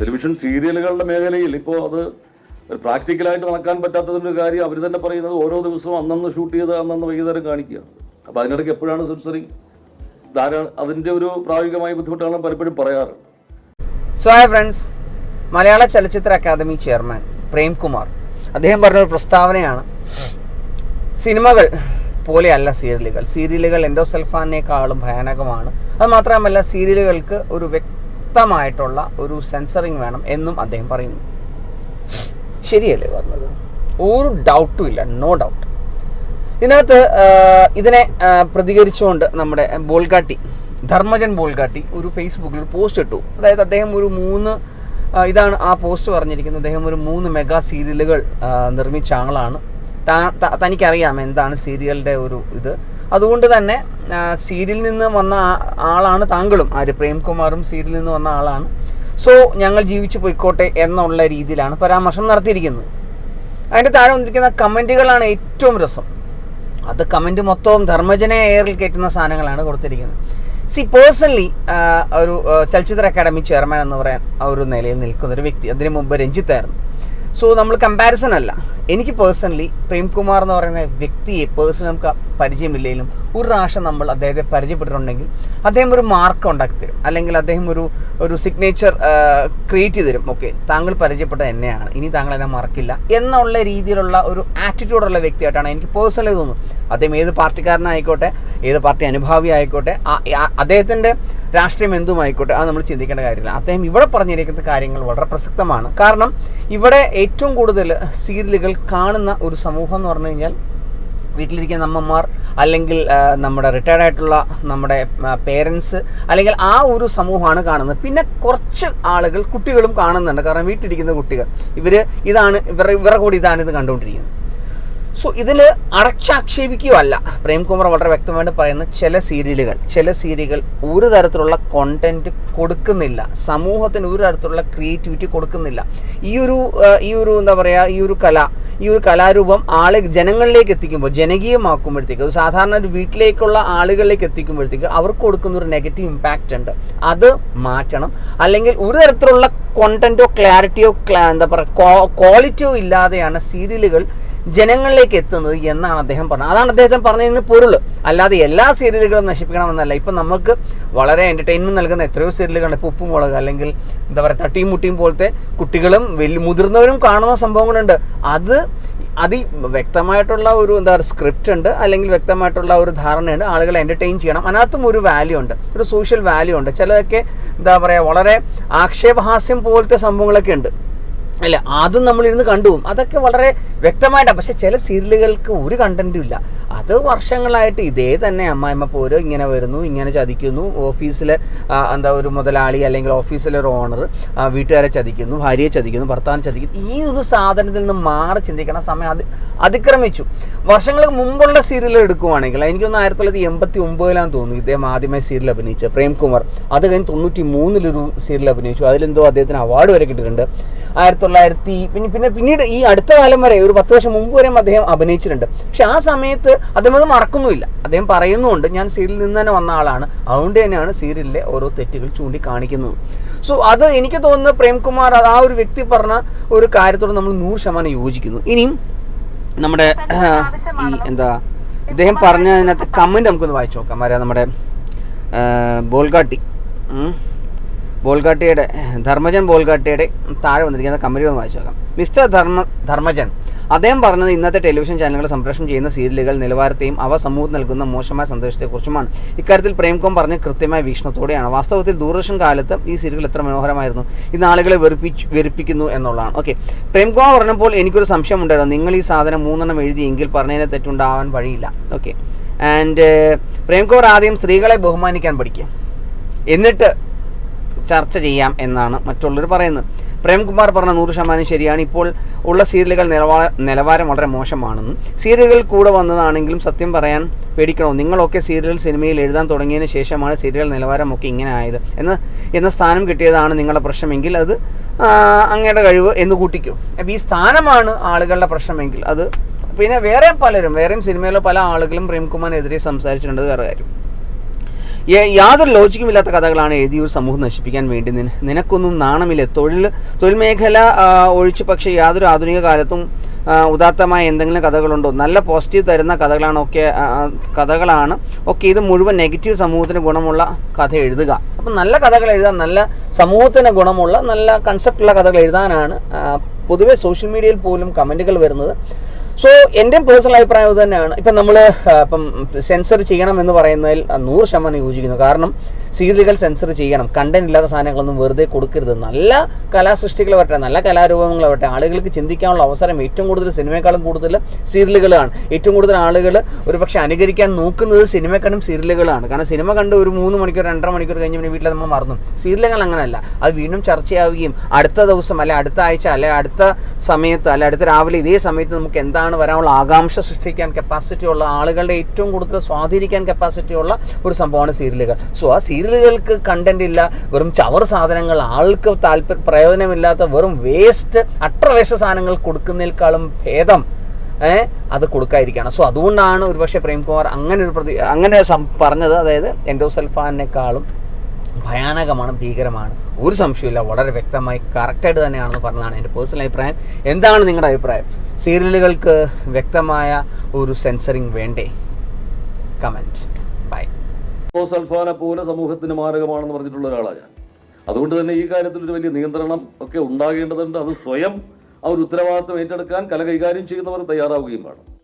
Television സീരിയലുകളുടെ മേഖലയിൽ ഇപ്പോൾ അത് പ്രാക്ടിക്കലായിട്ട് നടക്കാൻ പറ്റാത്തതിന്റെ കാര്യം അവർ തന്നെ പറയുന്നത് ഓരോ ദിവസവും അന്നന്ന് ഷൂട്ട് ചെയ്ത് അന്നന്ന് വൈകുന്നേരം കാണിക്കുക. അപ്പോൾ അതിനിടയ്ക്ക് എപ്പോഴാണ് സെൻസറിങ് ധാരാളം അതിന്റെ ഒരു പ്രായോഗികമായ ബുദ്ധിമുട്ടാണ് പലപ്പോഴും പറയാറ്. സോ ഹൈ ഫ്രണ്ട്സ് മലയാള ചലച്ചിത്ര അക്കാദമി ചെയർമാൻ പ്രേംകുമാർ. അദ്ദേഹം പറഞ്ഞ ഒരു പ്രസ്താവനയാണ്. സിനിമകൾ പോലെയല്ല സീരിയലുകൾ. സീരിയലുകൾ എൻഡോസൽഫാനേക്കാളും ഭയാനകമാണ്. അത് മാത്രമല്ല സീരിയലുകൾക്ക് ഒരു വ്യക്തമായിട്ടുള്ള ഒരു സെൻസറിങ് വേണം എന്നും അദ്ദേഹം പറയുന്നു. ശരിയല്ലേ പറഞ്ഞത്? ഒരു ഡൗട്ടും ഇല്ല നോ ഡൗട്ട് ഇതിനകത്ത് ഇതിനെ പ്രതികരിച്ചുകൊണ്ട് നമ്മുടെ ബോൾഗാട്ടി ധർമ്മജൻ ബോൾഗാട്ടി ഒരു ഫേസ്ബുക്കിൽ ഒരു പോസ്റ്റ് ഇട്ടു. അതായത് അദ്ദേഹം ഒരു മൂന്ന് ഇതാണ് ആ പോസ്റ്റ് പറഞ്ഞിരിക്കുന്നത്. അദ്ദേഹം ഒരു മൂന്ന് മെഗാ സീരിയലുകൾ നിർമ്മിച്ച ആളാണ്. തനിക്കറിയാം എന്താണ് സീരിയലിന്റെ ഒരു ഇത്. അതുകൊണ്ട് തന്നെ സീരിയലിൽ നിന്ന് വന്ന ആളാണ് താങ്കളും. ആര്? പ്രേംകുമാറും സീരിയലിൽ നിന്ന് വന്ന ആളാണ്. സോ ഞങ്ങൾ ജീവിച്ചു പോയിക്കോട്ടെ എന്നുള്ള രീതിയിലാണ് പരാമർശം നടത്തിയിരിക്കുന്നത്. അതിന്റെ താഴെ വന്നിരിക്കുന്ന കമന്റുകളാണ് ഏറ്റവും രസം. അത് കമന്റ് മൊത്തവും ധർമ്മജനെ എയറിൽ കയറ്റുന്ന സാധനങ്ങളാണ് കൊടുത്തിരിക്കുന്നത്. സി പേഴ്സണലി ഒരു ചലച്ചിത്ര അക്കാദമി ചെയർമാൻ എന്ന് പറയാൻ ഒരു നിലയിൽ നിൽക്കുന്ന ഒരു വ്യക്തി. അതിന് മുമ്പ് രഞ്ജിത്തായിരുന്നു. സോ നമ്മൾ കമ്പാരിസൺ അല്ല. എനിക്ക് പേഴ്സണലി പ്രേംകുമാർ എന്ന് പറയുന്ന വ്യക്തിയെ പേഴ്സണലി നമുക്ക് പരിചയമില്ലെങ്കിലും ഒരു പ്രാവശ്യം നമ്മൾ അദ്ദേഹത്തെ പരിചയപ്പെട്ടിട്ടുണ്ടെങ്കിൽ അദ്ദേഹം ഒരു മാർക്ക് ഉണ്ടാക്കി തരും. അല്ലെങ്കിൽ അദ്ദേഹം ഒരു ഒരു സിഗ്നേച്ചർ ക്രിയേറ്റ് ചെയ്ത് തരും. ഓക്കെ താങ്കൾ പരിചയപ്പെട്ട എന്നെയാണ്. ഇനി താങ്കൾ എന്നെ മറക്കില്ല എന്നുള്ള രീതിയിലുള്ള ഒരു ആറ്റിറ്റ്യൂഡുള്ള വ്യക്തിയായിട്ടാണ് എനിക്ക് പേഴ്സണലി തോന്നുന്നത്. അദ്ദേഹം ഏത് പാർട്ടിക്കാരനായിക്കോട്ടെ ഏത് പാർട്ടി അനുഭാവി ആയിക്കോട്ടെ അദ്ദേഹത്തിന്റെ രാഷ്ട്രീയം എന്തുമായിക്കോട്ടെ അത് നമ്മൾ ചിന്തിക്കേണ്ട കാര്യമില്ല. അദ്ദേഹം ഇവിടെ പറഞ്ഞിരിക്കുന്ന കാര്യങ്ങൾ വളരെ പ്രസക്തമാണ്. കാരണം ഇവിടെ ഏറ്റവും കൂടുതൽ സീരിയലുകൾ കാണുന്ന ഒരു സമൂഹം എന്ന് പറഞ്ഞു കഴിഞ്ഞാൽ വീട്ടിലിരിക്കുന്ന അമ്മമാർ അല്ലെങ്കിൽ നമ്മുടെ റിട്ടയർഡ് ആയിട്ടുള്ള നമ്മുടെ പേരൻസ് അല്ലെങ്കിൽ ആ ഒരു സമൂഹമാണ് കാണുന്നത്. പിന്നെ കുറച്ച് ആളുകൾ കുട്ടികളും കാണുന്നുണ്ട്. കാരണം വീട്ടിലിരിക്കുന്ന കുട്ടികൾ. ഇവർ ഇതാണ് ഇവരുടെ ഇവരുടെ കൂടി ഇതാണ് ഇത് കണ്ടുകൊണ്ടിരിക്കുന്നത്. സോ ഇതിൽ അടച്ചാക്ഷേപിക്കുകയല്ല. പ്രേംകുമാർ വളരെ വ്യക്തമായിട്ട് പറയുന്ന ചില സീരിയലുകൾ ചില സീരിയലുകൾ ഒരു തരത്തിലുള്ള കോണ്ടന്റ് കൊടുക്കുന്നില്ല. സമൂഹത്തിന് ഒരു തരത്തിലുള്ള ക്രിയേറ്റിവിറ്റി കൊടുക്കുന്നില്ല. ഈ ഒരു ഈ ഒരു എന്താ പറയുക ഈ ഒരു കല ഈ ഒരു കലാരൂപം ആളെ ജനങ്ങളിലേക്ക് എത്തിക്കുമ്പോൾ ജനകീയമാക്കുമ്പോഴത്തേക്ക് സാധാരണ ഒരു വീട്ടിലേക്കുള്ള ആളുകളിലേക്ക് എത്തിക്കുമ്പോഴത്തേക്ക് അവർക്ക് കൊടുക്കുന്ന ഒരു നെഗറ്റീവ് ഇമ്പാക്റ്റ് ഉണ്ട്. അത് മാറ്റണം. അല്ലെങ്കിൽ ഒരു തരത്തിലുള്ള കോണ്ടന്റോ ക്ലാരിറ്റിയോ എന്താ പറയുക ക്വാളിറ്റിയോ ഇല്ലാതെയാണ് സീരിയലുകൾ ജനങ്ങളിലേക്ക് എത്തുന്നത് എന്നാണ് അദ്ദേഹം പറഞ്ഞത്. അതാണ് അദ്ദേഹം പറഞ്ഞതിന് പൊരുൾ. അല്ലാതെ എല്ലാ സീരിയലുകളും നശിപ്പിക്കണമെന്നല്ല. ഇപ്പം നമുക്ക് വളരെ എന്റർടൈൻമെന്റ് നൽകുന്ന എത്രയോ സീരിയലുകളുണ്ട് ഇപ്പോൾ ഉപ്പും മുളക് അല്ലെങ്കിൽ എന്താ പറയുക തട്ടിയും മുട്ടിയും പോലത്തെ കുട്ടികളും വലിയ മുതിർന്നവരും കാണുന്ന സംഭവങ്ങളുണ്ട്. അത് അതി വ്യക്തമായിട്ടുള്ള ഒരു എന്താ പറയുക സ്ക്രിപ്റ്റ് ഉണ്ട്. അല്ലെങ്കിൽ വ്യക്തമായിട്ടുള്ള ഒരു ധാരണയുണ്ട്. ആളുകളെ എന്റർടൈൻ ചെയ്യണം. അതിനകത്തും ഒരു വാല്യൂ ഉണ്ട്. ഒരു സോഷ്യൽ വാല്യൂ ഉണ്ട്. ചിലതൊക്കെ എന്താ പറയുക വളരെ ആക്ഷേപഹാസ്യം പോലത്തെ സംഭവങ്ങളൊക്കെ ഉണ്ട്. അല്ല അതും നമ്മളിരുന്ന് കണ്ടു. അതൊക്കെ വളരെ വ്യക്തമായിട്ടാണ് പക്ഷെ ചില സീരിയലുകൾക്ക് ഒരു കണ്ടന്റും ഇല്ല. അത് വർഷങ്ങളായിട്ട് ഇതേ തന്നെ അമ്മായിമ്മ പോരോ ഇങ്ങനെ വരുന്നു ഇങ്ങനെ ചതിക്കുന്നു. ഓഫീസിലെ എന്താ ഒരു മുതലാളി അല്ലെങ്കിൽ ഓഫീസിലെ ഒരു ഓണർ വീട്ടുകാരെ ചതിക്കുന്നു ഭാര്യയെ ചതിക്കുന്നു ഭർത്താവിനെ ചതിക്കുന്നു. ഈ ഒരു സാധനത്തിൽ നിന്ന് മാറി ചിന്തിക്കണ സമയം അത് അതിക്രമിച്ചു. വർഷങ്ങൾക്ക് മുമ്പുള്ള സീരിയൽ എടുക്കുവാണെങ്കിൽ എനിക്കൊന്ന് ആയിരത്തി തൊള്ളായിരത്തി എൺപത്തി ഒമ്പതിലാന്ന് തോന്നുന്നു ഇദ്ദേഹം ആദ്യമായി സീരിയൽ അഭിനയിച്ച. പ്രേംകുമാർ. അത് കഴിഞ്ഞ് തൊണ്ണൂറ്റി മൂന്നിലൊരു സീരിയൽ അഭിനയിച്ചു. അതിലെന്തോ അദ്ദേഹത്തിന് അവാർഡ് വരെ കിട്ടിയിട്ടുണ്ട്. ആയിരത്തി തൊള്ളായിരത്തി പിന്നെ പിന്നെ പിന്നീട് ഈ അടുത്ത കാലം വരെ ഒരു പത്ത് വർഷം മുമ്പ് വരെയും അദ്ദേഹം അഭിനയിച്ചിട്ടുണ്ട്. പക്ഷെ ആ സമയത്ത് അദ്ദേഹം അത് മറക്കുന്നുമില്ല. അദ്ദേഹം പറയുന്നുണ്ട് ഞാൻ സീരിയലിൽ നിന്ന് തന്നെ വന്ന ആളാണ്. അതുകൊണ്ട് തന്നെയാണ് സീരിയലിലെ ഓരോ തെറ്റുകൾ ചൂണ്ടിക്കാണിക്കുന്നത്. സോ അത് എനിക്ക് തോന്നുന്നത് പ്രേംകുമാർ അത് ആ ഒരു വ്യക്തി പറഞ്ഞ ഒരു കാര്യത്തോട് നമ്മൾ നൂറ് ശതമാനം യോജിക്കുന്നു. ഇനിയും നമ്മുടെ ഈ എന്താ ഇദ്ദേഹം പറഞ്ഞതിനകത്ത് കമന്റ് നമുക്കൊന്ന് വായിച്ചു നോക്കാം. ആരാ നമ്മുടെ ബോൾഗാട്ടി. ബോൾഗാട്ടിയുടെ ധർമ്മജൻ ബോൾഗാട്ടിയുടെ താഴെ വന്നിരിക്കുന്ന കമന്റ് ഒന്ന് വായിച്ചു നോക്കാം. മിസ്റ്റർ ധർമ്മ ധർമ്മജൻ അദ്ദേഹം പറഞ്ഞത് ഇന്നത്തെ ടെലിവിഷൻ ചാനലുകൾ സംപ്രേഷണം ചെയ്യുന്ന സീരിയലുകൾ നിലവാരത്തെയും അവ സമൂഹം നൽകുന്ന മോശമായ സന്ദേശത്തെക്കുറിച്ചുമാണ്. ഇക്കാര്യത്തിൽ പ്രേംകോം പറഞ്ഞ കൃത്യമായ വീക്ഷണത്തോടെയാണ്. വാസ്തവത്തിൽ ദൂരദർശൻ കാലത്ത് ഈ സീരിയൽ എത്ര മനോഹരമായിരുന്നു. ഇന്ന് ആളുകളെ വെറുപ്പിച്ച് വെറുപ്പിക്കുന്നു എന്നുള്ളതാണ്. ഓക്കെ. പ്രേംകോം പറഞ്ഞപ്പോൾ എനിക്കൊരു സംശയം ഉണ്ടായിരുന്നു. നിങ്ങൾ ഈ സാധനം മൂന്നെണ്ണം എഴുതിയെങ്കിൽ പറഞ്ഞതിനെ തെറ്റുണ്ടാവാൻ വഴിയില്ല. ഓക്കെ. ആൻഡ് പ്രേംകോർ ആദ്യം സ്ത്രീകളെ ബഹുമാനിക്കാൻ പഠിക്കുക. എന്നിട്ട് ചർച്ച ചെയ്യാം എന്നാണ് മറ്റുള്ളവർ പറയുന്നത്. പ്രേംകുമാർ പറഞ്ഞ നൂറ് ശതമാനം ശരിയാണ്. ഇപ്പോൾ ഉള്ള സീരിയലുകൾ നിലവാര നിലവാരം വളരെ മോശമാണെന്നും സീരിയലുകൾ കൂടെ വന്നതാണെങ്കിലും സത്യം പറയാൻ പേടിക്കണോ? നിങ്ങളൊക്കെ സീരിയൽ സിനിമയിൽ എഴുതാൻ തുടങ്ങിയതിന് ശേഷമാണ് സീരിയൽ നിലവാരമൊക്കെ ഇങ്ങനെ ആയത് എന്ന് എന്ന സ്ഥാനം കിട്ടിയതാണ് നിങ്ങളുടെ പ്രശ്നമെങ്കിൽ അത് അങ്ങയുടെ കഴിവ് എന്ന് കൂട്ടിക്കും. അപ്പോൾ ഈ സ്ഥാനമാണ് ആളുകളുടെ പ്രശ്നമെങ്കിൽ അത് പിന്നെ വേറെ പലരും വേറെയും സിനിമയിലെ പല ആളുകളും പ്രേംകുമാറിനെതിരെ സംസാരിച്ചിട്ടുണ്ട്. വേറെ കാര്യം. യാതൊരു ലോജിക്കും ഇല്ലാത്ത കഥകളാണ് എഴുതി ഒരു സമൂഹം നശിപ്പിക്കാൻ വേണ്ടി. നിന- നിനക്കൊന്നും നാണമില്ല. തൊഴിൽ തൊഴിൽ മേഖല ഒഴിച്ച് പക്ഷേ യാതൊരു ആധുനിക കാലത്തും ഉദാത്തമായ എന്തെങ്കിലും കഥകളുണ്ടോ? നല്ല പോസിറ്റീവ് തരുന്ന കഥകളാണ് ഒക്കെ കഥകളാണ്. ഒക്കെ ഇത് മുഴുവൻ നെഗറ്റീവ് സമൂഹത്തിന് ഗുണമുള്ള കഥ എഴുതുക. അപ്പം നല്ല കഥകൾ എഴുതാൻ നല്ല സമൂഹത്തിന് ഗുണമുള്ള നല്ല കൺസെപ്റ്റുള്ള കഥകൾ എഴുതാനാണ് പൊതുവെ സോഷ്യൽ മീഡിയയിൽ പോലും കമന്റുകൾ വരുന്നത്. സോ എന്റെ പേഴ്സണൽ അഭിപ്രായം തന്നെയാണ്. ഇപ്പം നമ്മൾ ഇപ്പം സെൻസർ ചെയ്യണം എന്ന് പറയുന്നതിൽ നൂറ് ശതമാനം യോജിക്കുന്നു. കാരണം സീരിയലുകൾ സെൻസർ ചെയ്യണം. കണ്ടന്റ് ഇല്ലാത്ത സാധനങ്ങളൊന്നും വെറുതെ കൊടുക്കരുത്. നല്ല കലാസൃഷ്ടികൾ വരട്ടെ നല്ല കലാരൂപങ്ങൾ വരട്ടെ. ആളുകൾക്ക് ചിന്തിക്കാനുള്ള അവസരം ഏറ്റവും കൂടുതൽ സിനിമയെക്കാളും കൂടുതൽ സീരിയലുകളാണ് ഏറ്റവും കൂടുതൽ ആളുകൾ ഒരു പക്ഷേ അനുകരിക്കാൻ നോക്കുന്നത് സിനിമക്കാളും സീരിയലുകളാണ് കാരണം സിനിമ കണ്ട് ഒരു മൂന്ന് മണിക്കൂർ രണ്ടര മണിക്കൂർ കഴിഞ്ഞ് പിന്നെ വീട്ടിൽ നമ്മൾ മറന്നു. സീരിയലുകൾ അങ്ങനെയല്ല. അത് വീണ്ടും ചർച്ചയാവുകയും അടുത്ത ദിവസം അല്ലെ അടുത്ത ആഴ്ച അല്ലെ അടുത്ത സമയത്ത് അല്ലെ അടുത്ത രാവിലെ ഇതേ സമയത്ത് നമുക്ക് എന്താണ് വരാനുള്ള ആകാംക്ഷ സൃഷ്ടിക്കാൻ കപ്പാസിറ്റി ഉള്ള ആളുകളുടെ ഏറ്റവും കൂടുതൽ സ്വാധീനിക്കാൻ കപ്പാസിറ്റി ഉള്ള ഒരു സംഭവമാണ് സീരിയലുകൾ. സോ ആ സീരിയലുകൾക്ക് കണ്ടന്റ് ഇല്ല വെറും ചവർ സാധനങ്ങൾ ആൾക്ക് താല്പര്യ പ്രയോജനമില്ലാത്ത വെറും വേസ്റ്റ് അത്ര വേസ്റ്റ് സാധനങ്ങൾ കൊടുക്കുന്നതിനേക്കാളും ഭേദം അത് കൊടുക്കാതിരിക്കുകയാണ്. സോ അതുകൊണ്ടാണ് ഒരുപക്ഷെ പ്രേംകുമാർ അങ്ങനെ ഒരു പ്രതി അങ്ങനെ പറഞ്ഞത്. അതായത് എൻഡോസൽഫാനേക്കാളും ഭയാനകമാണ് ഭീകരമാണ്. ഒരു സംശയമില്ല വളരെ വ്യക്തമായി കറക്റ്റായിട്ട് തന്നെയാണെന്ന് പറഞ്ഞതാണ് എന്റെ പേഴ്സണൽ അഭിപ്രായം. എന്താണ് നിങ്ങളുടെ അഭിപ്രായം? സീരിയലുകൾക്ക് വ്യക്തമായ ഒരു സെൻസറിങ് വേണ്ടേ? കമന്റ് ബൈ സൽഫാനെ പോലെ സമൂഹത്തിന് മാരകമാണെന്ന് പറഞ്ഞിട്ടുള്ള ഒരാളാണ് ഞാൻ. അതുകൊണ്ട് തന്നെ ഈ കാര്യത്തിൽ ഒരു വലിയ നിയന്ത്രണം ഒക്കെ ഉണ്ടാകേണ്ടതുണ്ട്. അത് സ്വയം ഒരു ഉത്തരവാദിത്വം ഏറ്റെടുക്കാൻ കല കൈകാര്യം ചെയ്യുന്നവർ തയ്യാറാവുകയും വേണം.